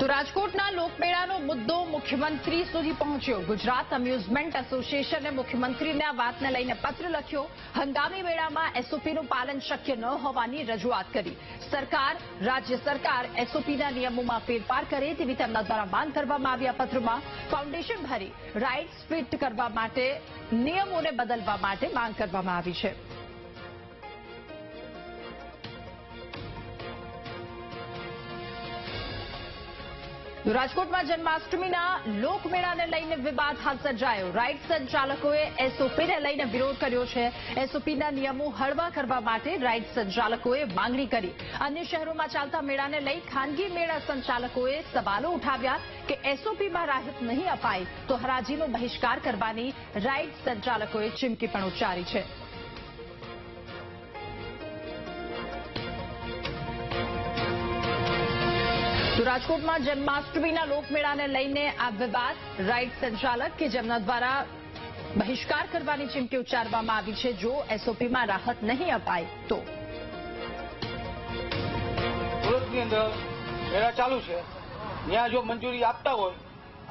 તો રાજકોટના લોકમેળાનો મુદ્દો મુખ્યમંત્રી સુધી પહોંચ્યો. ગુજરાત અમ્યુઝમેન્ટ એસોસિએશને મુખ્યમંત્રીને આ વાતને લઈને પત્ર લખ્યો. હંગામી મેળામાં એસઓપીનું પાલન શક્ય ન હોવાની રજૂઆત કરી. સરકાર, રાજ્ય સરકાર એસઓપીના નિયમોમાં ફેરફાર કરે તેવી તેમના દ્વારા માંગ કરવામાં આવ્યા પત્રમાં. ફાઉન્ડેશન ભરી રાઇટ્સ ફિટ કરવા માટે, નિયમોને બદલવા માટે માંગ કરવામાં આવી છે. રાજકોટમાં જન્માષ્ટમીના લોકમેળાને લઈને વિવાદ હાથ સર્જાયો. રાઇડ સંચાલકોએ એસઓપીને લઈને વિરોધ કર્યો છે. એસઓપીના નિયમો હળવા કરવા માટે રાઇડ સંચાલકોએ માંગણી કરી. અન્ય શહેરોમાં ચાલતા મેળાને લઈ ખાનગી મેળા સંચાલકોએ સવાલો ઉઠાવ્યા કે એસઓપીમાં રાહત નહીં અપાય તો હરાજીનો બહિષ્કાર કરવાની રાઇડ સંચાલકોએ ચીમકી પણ ઉચ્ચારી છે. તો રાજકોટમાં જન્માષ્ટમીના લોકમેળાને લઈને આ વિવાદ. રાઇડ સંચાલક કે જેમના દ્વારા બહિષ્કાર કરવાની ચીમકી ઉચ્ચારવામાં આવી છે, જો એસઓપીમાં રાહત નહીં અપાય તો. સુરતની અંદર મેળા ચાલુ છે. ત્યાં જો મંજૂરી આપતા હોય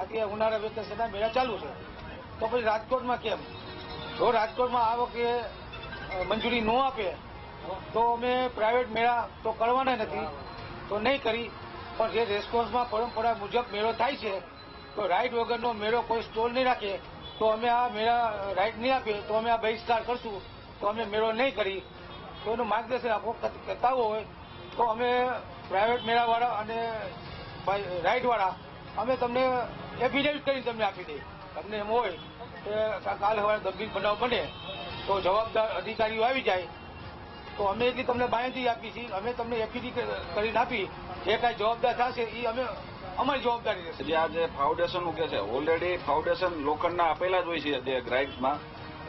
અત્યારે ઉનાળા વેકેશનના મેળા ચાલુ છે. તો પછી રાજકોટમાં કેમ? જો રાજકોટમાં આ વખતે મંજૂરી ન આપે, તો અમે પ્રાઇવેટ મેળા તો કરવાના નથી. તો નહીં કરી પણ જે રેસ્પોન્સમાં પરંપરા મુજબ મેળો થાય છે, તો રાઈટ વગરનો મેળો કોઈ સ્ટોલ નહીં રાખે. તો અમે આ મેળા રાઈડ નહીં આપીએ, તો અમે આ બહિષ્કાર કરશું. તો અમે મેળો નહીં કરી. તો એનું માર્ગદર્શન આપો કરતા હોય, તો અમે પ્રાઇવેટ મેળાવાળા અને રાઇટવાળા અમે તમને એફિડેવિટ કરીને તમને આપી દઈએ. તમને એમ હોય કે કાલે સવારે ગંભીર બનાવ બને, તો જવાબદાર અધિકારીઓ આવી જાય તો અમે એટલી તમને માહિતી આપી છીએ. અમે તમને એફીડી કરીને આપી. જે કાંઈ જવાબદાર થશે એ અમે, અમારી જવાબદારી રહેશે. જે આજે ફાઉન્ડેશન મૂકે છે ઓલરેડી ફાઉન્ડેશન લોખંડના આપેલા જ હોય છે ગ્રાઇડ્સમાં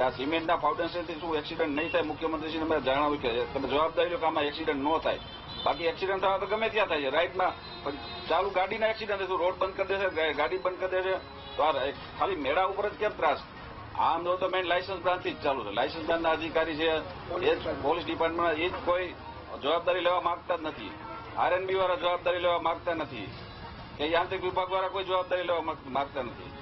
આ સિમેન્ટના ફાઉન્ડેશનથી શું એક્સિડન્ટ નહીં થાય, મુખ્યમંત્રીશ્રીને મેં જણાવ્યું કે તમે જવાબદારી લો કે આમાં એક્સિડન્ટ ન થાય. બાકી એક્સિડન્ટ થવા તો ગમે ત્યાં થાય છે રાઇડમાં પણ ચાલુ ગાડીના એક્સિડન્ટ થતું રોડ બંધ કરી દેશે, ગાડી બંધ કરી દેશે. તો આ ખાલી મેળા ઉપર જ કેમ ત્રાસ? આમ જો તો મેન લાયસન્સ બ્રાન્ચથી જ ચાલુ છે. લાયસન્સ બ્રાન્ચના અધિકારી છે. એ જ પોલીસ ડિપાર્ટમેન્ટ એ જ કોઈ જવાબદારી લેવા માંગતા જ નથી. આરએનબી વાળા જવાબદારી લેવા માંગતા નથી. કે યાંત્રિક વિભાગ વાળા કોઈ જવાબદારી લેવા માંગ- માંગતા નથી.